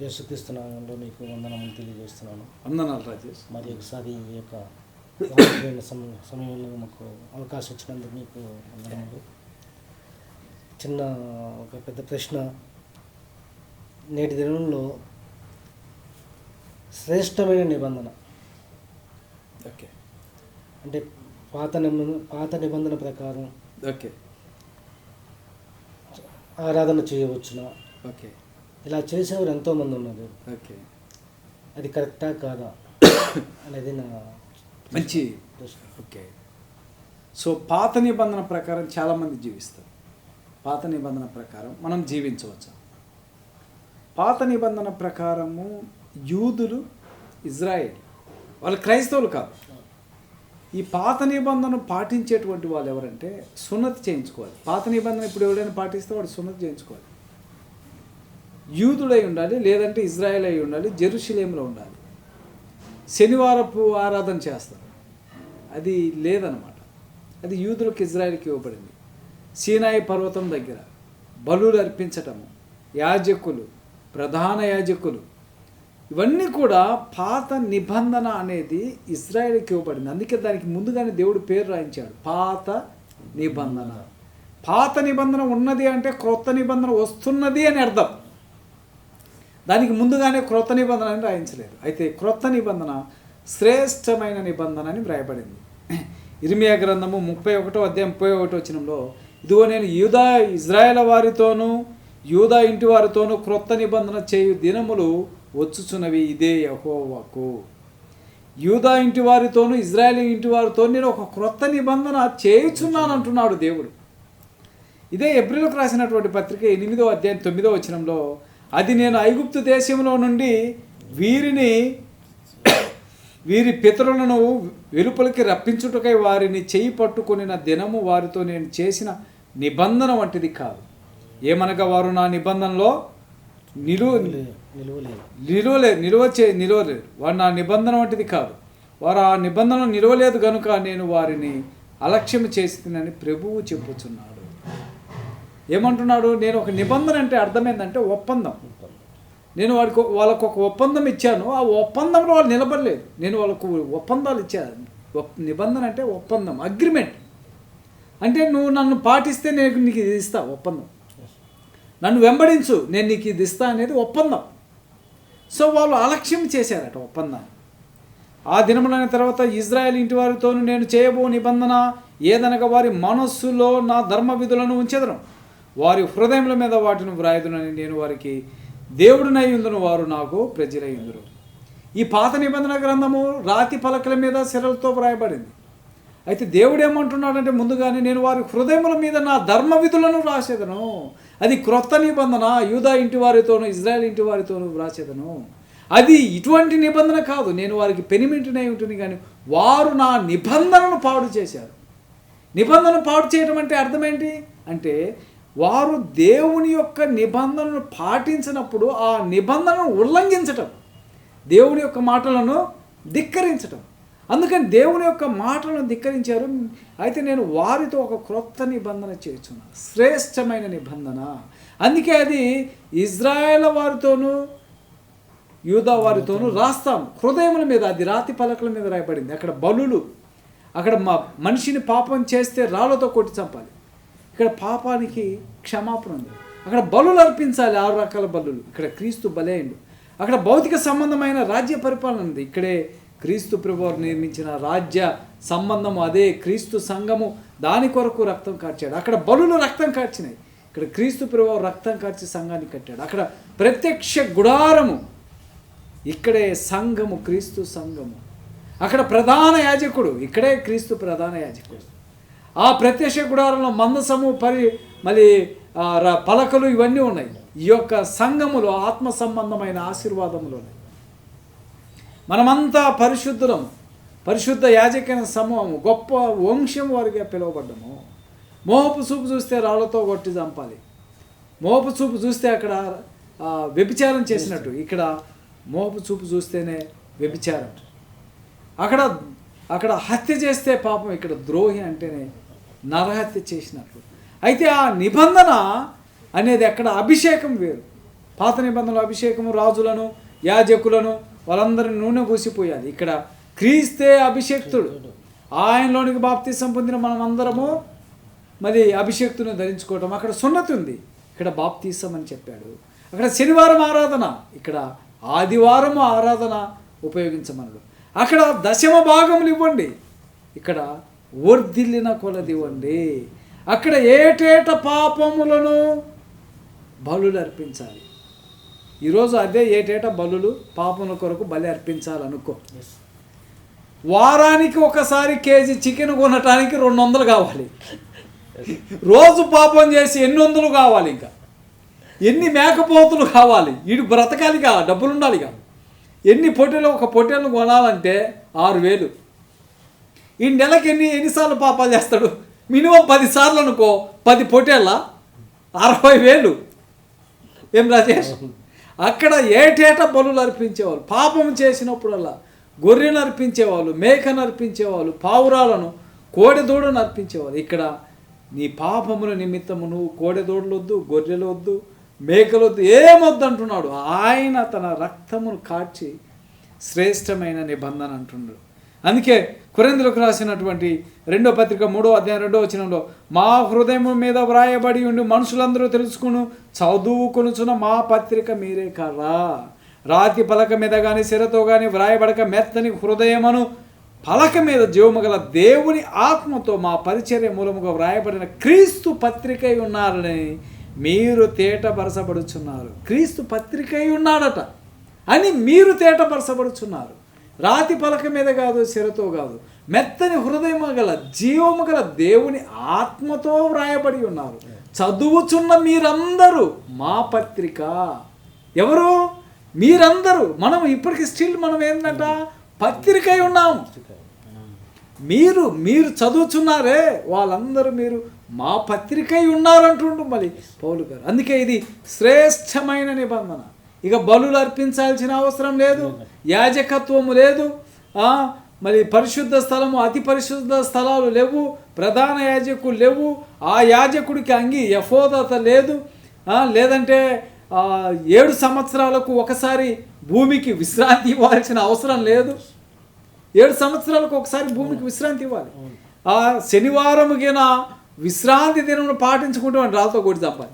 యేసుక్రీస్తునామంలో మీకు వందనములు తెలియజేస్తున్నాను. వందనాలు రాజేష్. మరి ఒకసారి ఈ యొక్క సమయంలో మాకు అవకాశం ఇచ్చినందుకు మీకు వందనములు. చిన్న ఒక పెద్ద ప్రశ్న. నేటి దినంలో శ్రేష్టమైన నిబంధన. ఓకే. అంటే పాత నిబంధన పాత నిబంధన ప్రకారం ఓకే. ఆరాధన చేయవచ్చునా? ఓకే. ఇలా చేసేవారు ఎంతోమంది ఉన్నారు. ఓకే. అది కరెక్టా కాదా అనేది నా మంచి ఓకే. సో పాత నిబంధన ప్రకారం చాలామంది జీవిస్తారు. పాత నిబంధన ప్రకారం మనం జీవించవచ్చు? పాత నిబంధన ప్రకారము యూదులు ఇజ్రాయేల్ వాళ్ళు క్రైస్తవులు కాదు. ఈ పాత నిబంధన పాటించేటువంటి వాళ్ళు ఎవరంటే సున్నతి చేయించుకోవాలి. పాత నిబంధన ఇప్పుడు ఎవరైనా పాటిస్తే వాడు సున్నతి చేయించుకోవాలి. యూదుడై ఉండాలి లేదంటే ఇజ్రాయెల్ అయి ఉండాలి జెరూసలేంలో ఉండాలి. శనివారపు ఆరాధన చేస్తారు. అది లేదనమాట అది యూదులకు ఇజ్రాయెల్కి ఇవ్వబడింది. సీనాయి పర్వతం దగ్గర బలులు అర్పించటము యాజకులు ప్రధాన యాజకులు ఇవన్నీ కూడా పాత నిబంధన అనేది ఇజ్రాయెల్కి ఇవ్వబడింది. అందుకే దానికి ముందుగానే దేవుడు పేరు రాయించాడు పాత నిబంధన. పాత నిబంధన ఉన్నది అంటే క్రొత్త నిబంధన వస్తున్నది అని అర్థం. దానికి ముందుగానే క్రొత్త నిబంధన అని రాయించలేదు. అయితే క్రొత్త నిబంధన శ్రేష్టమైన నిబంధన అని వ్రాయబడింది. ఇరిమియా గ్రంథము ముప్పై ఒకటో అధ్యాయం ముప్పై ఒకటో వచనంలో ఇదిగో నేను యూదా ఇజ్రాయేల్ వారితోనూ యూదా ఇంటి వారితోనూ క్రొత్త నిబంధన చేయు దినములు వచ్చుచున్నవి ఇదే యహోవాకు. యూదా ఇంటి వారితోనూ ఇజ్రాయేల్ ఇంటి వారితో నేను ఒక క్రొత్త నిబంధన చేయుచున్నాను అంటున్నాడు దేవుడు. ఇదే ఏప్రిల్కి రాసినటువంటి పత్రిక ఎనిమిదో అధ్యాయం తొమ్మిదో వచనంలో అది నేను ఐగుప్తు దేశంలో నుండి వీరిని వీరి పితరులను వెలుపలికి రప్పించుటకై వారిని చేయి పట్టుకుని దినము వారితో నేను చేసిన నిబంధన వంటిది కాదు. ఏమనగా వారు నా నిబంధనలో నిలువ నిలువలేదు. నిలువ చే నిలువలేదు. వారు నా నిబంధన వంటిది కాదు. వారు ఆ నిబంధన నిలవలేదు కనుక నేను వారిని అలక్ష్యం చేసిందని ప్రభువు చెప్పుచున్నాడు. ఏమంటున్నాడు? నేను ఒక నిబంధన అంటే అర్థమైందంటే ఒప్పందం. నేను వాడికి వాళ్ళకు ఒక ఒప్పందం ఇచ్చాను. ఆ ఒప్పందంలో వాళ్ళు నిలబడలేదు. నేను వాళ్ళకు ఒప్పందాలు ఇచ్చాను నిబంధన అంటే ఒప్పందం అగ్రిమెంట్. అంటే నువ్వు నన్ను పాటిస్తే నేను నీకు ఇది ఇస్తా ఒప్పందం. నన్ను వెంబడించు నేను నీకు ఇది ఇస్తా అనేది ఒప్పందం. సో వాళ్ళు అలక్ష్యం చేశారట ఒప్పందాన్ని. ఆ దినములైన తర్వాత ఇజ్రాయెల్ ఇంటి వారితోనూ నేను చేయబో నిబంధన ఏదనగా వారి మనస్సులో నా ధర్మ విధులను ఉంచెదను. వారి హృదయముల మీద వాటిని వ్రాయదునని నేను వారికి దేవుడినై వారు నాకు ప్రజలయ్యుందురు ఈ పాత నిబంధన గ్రంథము రాతి పలకల మీద సిరలతో వ్రాయబడింది. అయితే దేవుడు ఏమంటున్నాడంటే ముందుగానే నేను వారి హృదయముల మీద నా ధర్మ విధులను వ్రాసేదను. అది క్రొత్త నిబంధన యూదా ఇంటి వారితోనూ ఇజ్రాయెల్ ఇంటి వారితోనూ వ్రాసేదను. అది ఇటువంటి నిబంధన కాదు. నేను వారికి పెనిమింటినే ఉంటుంది కానీ వారు నా నిబంధనను పాడు చేశారు. నిబంధన పాడు చేయడం అంటే అర్థం ఏంటి? అంటే వారు దేవుని యొక్క నిబంధనను పాటించినప్పుడు ఆ నిబంధనను ఉల్లంఘించటం దేవుని యొక్క మాటలను ధిక్కరించటం. అందుకని దేవుని యొక్క మాటలను ధిక్కరించారు. అయితే నేను వారితో ఒక క్రొత్త నిబంధన చేస్తున్నాను శ్రేష్టమైన నిబంధన. అందుకే అది ఇజ్రాయేల్ వారితోనూ యూదా వారితోనూ రాస్తాం హృదయముల మీద అది రాతి పలకల మీద రాయబడింది. అక్కడ బలులు అక్కడ మా మనిషిని పాపం చేస్తే రాళ్ళతో కొట్టి చంపాలి. ఇక్కడ పాపానికి క్షమాపణ ఉంది. అక్కడ బలులు అర్పించాలి ఆరు రకాల బలులు. ఇక్కడ క్రీస్తు బలేయుడు అక్కడ భౌతిక సంబంధమైన రాజ్య పరిపాలన ఉంది. ఇక్కడే క్రీస్తు ప్రభువారు నిర్మించిన రాజ్య సంబంధము అదే క్రీస్తు సంఘము దాని కొరకు రక్తం కార్చాడు. అక్కడ బలులు రక్తం కార్చినాయి. ఇక్కడ క్రీస్తు ప్రభువారు రక్తం కార్చి సంఘాన్ని కట్టాడు. అక్కడ ప్రత్యక్ష గుడారము. ఇక్కడే సంఘము క్రీస్తు సంఘము. అక్కడ ప్రధాన యాజకుడు. ఇక్కడే క్రీస్తు ప్రధాన యాజకుడు. ఆ ప్రత్యక్ష గుడారంలో మందసము పరి మళ్ళీ ర- పలకలు ఇవన్నీ ఉన్నాయి. ఈ యొక్క సంఘములో ఆత్మ సంబంధమైన ఆశీర్వాదములు. ఉన్నాయి మనమంతా పరిశుద్ధులము పరిశుద్ధ యాజకైన సమూహము గొప్ప వంశం వారిగా పిలువబడ్డము. మోహపు చూపు చూస్తే రాళ్ళతో కొట్టి చంపాలి. మోహపు చూపు చూస్తే అక్కడ వ్యభిచారం చేసినట్టు. ఇక్కడ మోహపు చూపు చూస్తేనే వ్యభిచారం. అక్కడ అక్కడ హత్య చేస్తే పాపం ఇక్కడ ద్రోహి అంటేనే నరహత్య చేసినట్లు. అయితే ఆ నిబంధన అనేది అక్కడ అభిషేకం వేరు. పాత నిబంధనలు అభిషేకము రాజులను యాజకులను వాళ్ళందరిని నూనె పూసిపోయాలి ఇక్కడ క్రీస్తే అభిషేక్తుడు. ఆయనలోనికి బాప్తీసం పొందిన మనం అందరము మరి అభిషేక్తుని ధరించుకోవటం. అక్కడ సున్నతి ఉంది. ఇక్కడ బాప్తీసం అని చెప్పాడు. అక్కడ శనివారం ఆరాధన. ఇక్కడ ఆదివారం ఆరాధన ఉపయోగించమన్నాడు అక్కడ దశమ భాగములు ఇవ్వండి. ఇక్కడ వర్ధిల్లిన కొలది ఇవ్వండి అక్కడ ఏటేట పాపములను బలులు అర్పించాలి ఈరోజు అదే ఏటేట బలులు పాపముల కొరకు బలి అర్పించాలనుకో. వారానికి ఒకసారి కేజీ చికెన్ కొనటానికి రెండు వందలు కావాలి రోజు పాపం చేసి ఎన్ని వందలు కావాలి ఇంకా. ఎన్ని మేకపోతులు కావాలి. వీడు బ్రతకాలిగా డబ్బులు ఉండాలిగా ఎన్ని పొట్టెలు ఒక పొట్టెలను కొనాలంటే ఆరు వేలు. ఈ నెలకి ఎన్ని ఎన్నిసార్లు పాపాలు చేస్తాడు? మినిమం పదిసార్లు అనుకో పది పొటేళ్ళ అరవై వేలు. ఏం రాజేష్? అక్కడ ఏటేటా బలులు అర్పించేవాళ్ళు పాపం చేసినప్పుడల్లా గొర్రెను అర్పించేవాళ్ళు మేకను అర్పించేవాళ్ళు పావురాలను కోడెదూడను అర్పించేవాళ్ళు. ఇక్కడ నీ పాపముల నిమిత్తము నువ్వు కోడెదూడలు వద్దు గొర్రెలు వద్దు మేకలు వద్దు ఏమొద్దు అంటున్నాడు ఆయన తన రక్తమును కాచి శ్రేష్టమైన నిబంధన అంటున్నాడు అందుకే కురేందులకు రాసినటువంటి రెండో పత్రిక మూడో అధ్యాయం రెండో వచనంలో మా హృదయం మీద వ్రాయబడి ఉండి మనుషులందరూ తెలుసుకును చదువుకొనుచున్న మా పత్రిక మీరే కదా. రాతి పలక మీద కానీ సిరతో కానీ వ్రాయబడక మెత్తని హృదయమును పలక మీద జీవమగల దేవుని ఆత్మతో మా పరిచర్య మూలముగా వ్రాయబడిన క్రీస్తు పత్రికై ఉన్నారని మీరు తేటపరచబడుచున్నారు. క్రీస్తు పత్రికై ఉన్నాడట అని మీరు తేటపరచబడుచున్నారు. రాతి పలక మీద కాదు శిరతో కాదు. మెత్తని హృదయము గల జీవము గల దేవుని ఆత్మతో వ్రాయబడి ఉన్నారు. చదువుచున్న మీరందరూ మా పత్రిక. ఎవరు? మీరందరూ. మనం ఇప్పటికి స్టిల్ మనం ఏంటంట? పత్రికై ఉన్నాం. మీరు మీరు చదువుచున్నారే వాళ్ళందరూ మీరు మా పత్రికై ఉన్నారంటుండు మళ్ళీ పౌలు గారు. అందుకే ఇది శ్రేష్టమైన నిబంధన. ఇక బలులు అర్పించాల్సిన అవసరం లేదు. యాజకత్వము లేదు. మరి పరిశుద్ధ స్థలము అతి పరిశుద్ధ స్థలాలు లేవు. ప్రధాన యాజకులు లేవు. ఆ యాజకుడికి అంగి యఫోదత లేదు. లేదంటే ఏడు సంవత్సరాలకు ఒకసారి భూమికి విశ్రాంతి ఇవ్వాల్సిన అవసరం లేదు. ఏడు సంవత్సరాలకు ఒకసారి భూమికి విశ్రాంతి ఇవ్వాలి. ఆ శనివారం గిన విశ్రాంతి దినం పాటించుకుంటే రాతో కొట్టి చంపాలి.